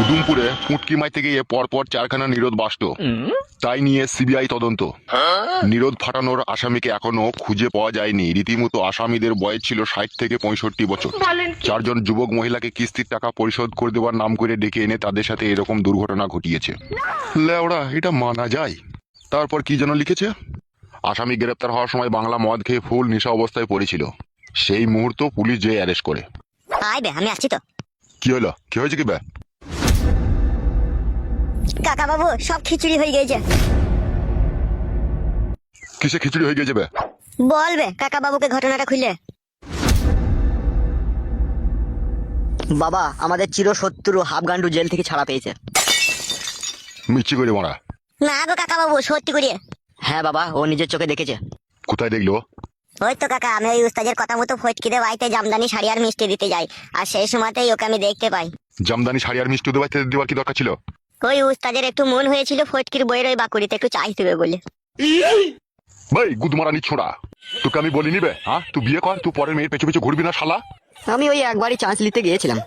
উদুমপুরে পুটকি মাইতে গিয়ে পরপর চারখানা নিরোধ বাসত। তাই নিয়ে সিবিআই তদন্ত। নিরোধ ফাটানোর আসামিকে এখনও খুঁজে পাওয়া যায়নি। রীতিমতো আসামিদের বয়স ছিল ষাট থেকে পঁয়ষট্টি বছর। চারজন যুবক মহিলাকে কিস্তির টাকা পরিশোধ করে দেওয়ার নাম করে ডেকে এনে তাদের সাথে এরকম দুর্ঘটনা ঘটিয়েছে। লেওড়া এটা মানা যায়। তারপর কি যেন লিখেছে? আসামি গ্রেপ্তার হওয়ার সময় বাংলা মদ খেয়ে ফুল নেশা অবস্থায় পড়েছিল। সেই মুহূর্ত পুলিশ যে অ্যারেস্ট করে। আয় বে আমি আসছি তো। কি হলো? কি হয়েছে কি বে? কাকা বাবু সব খিচুড়ি হয়ে গেছে। কিসে খিচুড়ি হয়ে গেছে বলবে কাকা বাবুকে ঘটনাটা খুলে। বাবা আমাদের চির শত্রু হাফগান্ডু জেল থেকে ছাড়া পেয়েছে। মিচ্ছি করে মারা। না গো কাকা বাবু সত্যি করে। হ্যাঁ বাবা ও নিজের চোখে দেখেছে। কোথায় দেখল ওই তো কাকা আমি ওই উস্তাদের কথা মতো ফটকিতে বাড়িতে জামদানি শাড়ি আর মিষ্টি দিতে যাই। আর সেই সময়তেই ওকে আমি দেখতে পাই। জামদানি শাড়ি আর মিষ্টি দেওয়ার কি দরকার ছিল? ওই উস্তাদের একটু মন হয়েছিল ফটকির বইয়ের ওই বাকুড়িতে একটু চাই দেবে বলে। ভাই গুদমারানি ছোড়া তোকে আমি বলিনি নিবে হ্যাঁ? তুই বিয়ে কর তুই পরের মেয়ের পেছু পেছু ঘুরবি না শালা? আমি ওই একবারই চান্স নিতে গিয়েছিলাম।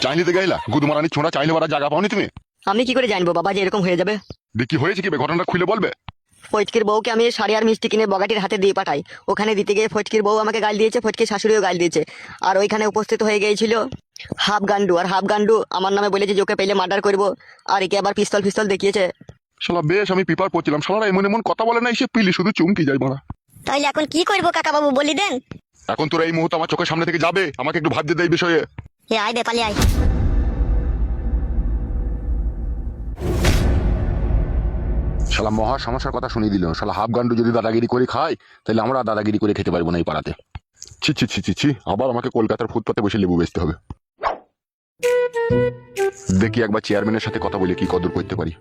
চাইনিতে গেলা গুদমারানি ছোড়া চাইলে বারা জায়গা পাওনি তুমি? আমি কি করে জানব বাবা যে এরকম হয়ে যাবে? দেখি হয়েছে কি বে? ঘটনাটা খুলে বলবে? ফটকির বউকে আমি শাড়ি আর মিষ্টি কিনে বগাটির হাতে দিয়ে পাঠাই। ওখানে দিতে গিয়ে ফটকির বউ আমাকে গাল দিয়েছে ফটকির শাশুড়িও গাল দিয়েছে। আর ওইখানে উপস্থিত হয়ে গিয়েছিল হাফ গান্ডু। আর হাফ গান্ডু আমার নামে বলেছে যে ওকে পেলে মার্ডার করব আর একে আবার পিস্তল ফিস্তল দেখিয়েছে। শালা বেশ আমি পেপার পড়ছিলাম। শালারা এমন এমন কথা বলে না এসে পিলি শুধু চুমকি যায় মারা। তাহলে এখন কি করব কাকা বাবু বলি দেন। এখন তোরা এই মুহূর্তে আমার চোখের সামনে থেকে যাবে? আমাকে একটু ভাবতে দেয় এই বিষয়ে। আয় বে পালিয়ে আয়। শালা মহা সমস্যার কথা শুনিয়ে দিল। শালা হাফ গান্ডু যদি দাদাগিরি করে খায়, তাহলে আমরা দাদাগিরি করে খেতে পারব না এই পাড়াতে। ছি ছি ছি ছি ছি, আবার আমাকে কলকাতার ফুটপাতে বসে লেবু বেচতে হবে। দেখি একবার চেয়ারম্যানের সাথে কথা বলে কি কদর করতে পারি।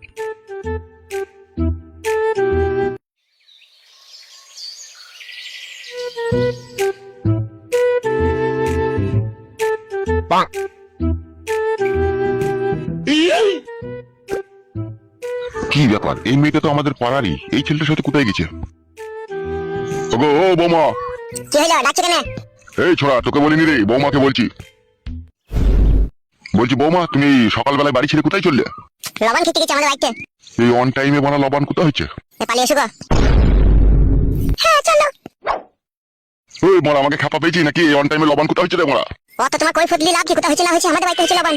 কি ব্যাপার? এই মেয়েটা তো আমাদের পাড়ারই। এই ছেলেটার সাথে কোথায় গেছে? ওগো ও বৌমা! কি হলো ডাকছে কেন? এই ছোড়া তোকে বলিনি রে বৌমাকে বলছি। বলছি বৌমা তুমি সকালবেলায় বাড়ি ছেড়ে কোথায় চললে? লবণ খেতে গেছে আমাদের বাড়িতে। এই অন টাইমে বানা লবণ কোথায় হচ্ছে পালিয়ে এসো গো। হ্যাঁ চলো। ওই মোরা আমাকে খাপা পেয়েছি নাকি? এই অন টাইমে লবণ কোথায় হচ্ছে রে মোরা? অত তোমার কই ফুটলি লাভ কি? কোথা হয়েছে না হয়েছে? আমাদের বাড়িতে হয়েছে লবণ।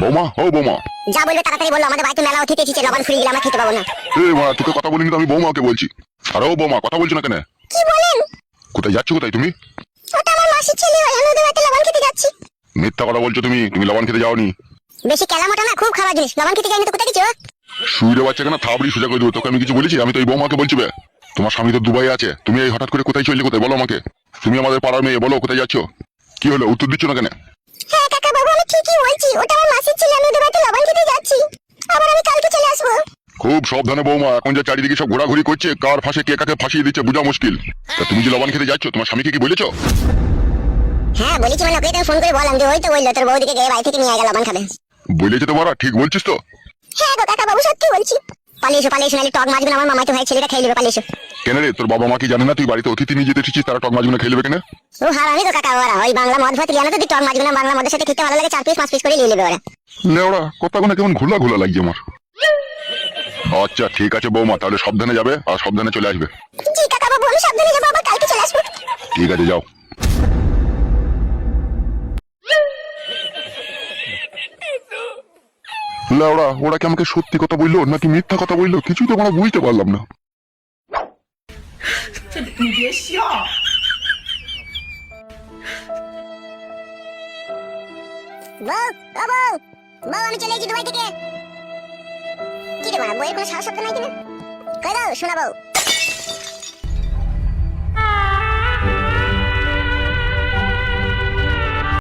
বৌমা ও বৌমা। যা বলবে তাড়াতাড়ি বলল আমাদের বাড়িতে মেলা অতিথি এসেছে লবণ ফুরিয়ে গেলে আমরা খেতে পাবো না। এই মোরা তোকে কথা বলিনি তো আমি বৌমাকে বলছি। আর ও বৌমা কথা বলছো না কেন? কি বলেন? কোথায় যাচ্ছ কোথায় তুমি? ওটা আমার মাসির ছেলে আমি ওদের বাড়িতে লবণ খেতে যাচ্ছি। মিথ্যা কথা বলছো তুমি তুমি লবান খেতে যাওনি। বেশি কেলা মোটা না খুব খারাপ জিনিস। লবণ খেতে যাইনি তো কোথায় গেছো? শুইরে বাচ্চা কেন? থাবড়ি সোজা করে দেবো তোকে আমি কিছু বলেছি? আমি তো এই বৌমাকে বলছি বে। তোমার স্বামী তো দুবাই আছে তুমি এই হঠাৎ করে কোথায় চললে কোথায়? বলো আমাকে। তুমি আমাদের পাড়ার মেয়ে বলো কোথায় যাচ্ছ? কি হলো? উত্তর দিচ্ছ না কেন? হ্যাঁ কাকা বাবু আমি ঠিকই বলছি ওটা আমার খুব সাবধানে বৌমা এখন যে চারিদিকে সব ঘোরাঘুরি করছে কার ফাঁসে কে কাকে ফাঁসিয়ে দিচ্ছে বোঝা মুশকিল। তা তুমি যে লবান খেতে যাচ্ছ তোমার স্বামীকে কি বলেছ? হ্যাঁ বলেছি মানে ওকে ফোন করে বললাম যে ওই তো বলল তোর বৌদিকে গিয়ে বাড়ি থেকে নিয়ে গেল লবণ খাবে। বলেছে তোমারা ঠিক বলছিস তো? হ্যাঁ গো কাকা বাবু সত্যি বলছি। পালিয়ে এসো পালিয়ে এসো নাহলে টক মাছগুলো আমার মামাই তো ভাই ছেলেটা খেয়ে নেবে পালিয়ে এসো। কেন রে তোর বাবা মা কি জানে না তুই বাড়িতে অতিথি নিয়ে যেতে এসেছিস তারা টক মাছগুলো খেলবে কেন? ও হারামি তো কাকা ওরা ওই বাংলা মদ ভাত লিয়ানো তো তুই টক মাছগুলো বাংলা মদের সাথে খেতে ভালো লাগে চার পিস পাঁচ পিস করে নিয়ে নেবে ওরা। লেওড়া কথাগুলো কেমন ঘোলা ঘোলা লাগছে আমার। আচ্ছা ঠিক আছে বৌমা তাহলে সাবধানে যাবে আর সাবধানে চলে আসবে। জি কাকা বাবু আমি সাবধানে যাব আবার কালকে চলে আসব। ঠিক আছে যাও। লেওড়া ওরা কি আমাকে সত্যি কথা বলল নাকি মিথ্যা কথা বলল? কিছুই তো আমরা বুঝতে পারলাম না। বউ ও বউ বউ আমি চলে এসেছি দুবাই থেকে। মারা বইয়ের কোনো সাহস শব্দ নাই দাও শোনা বউ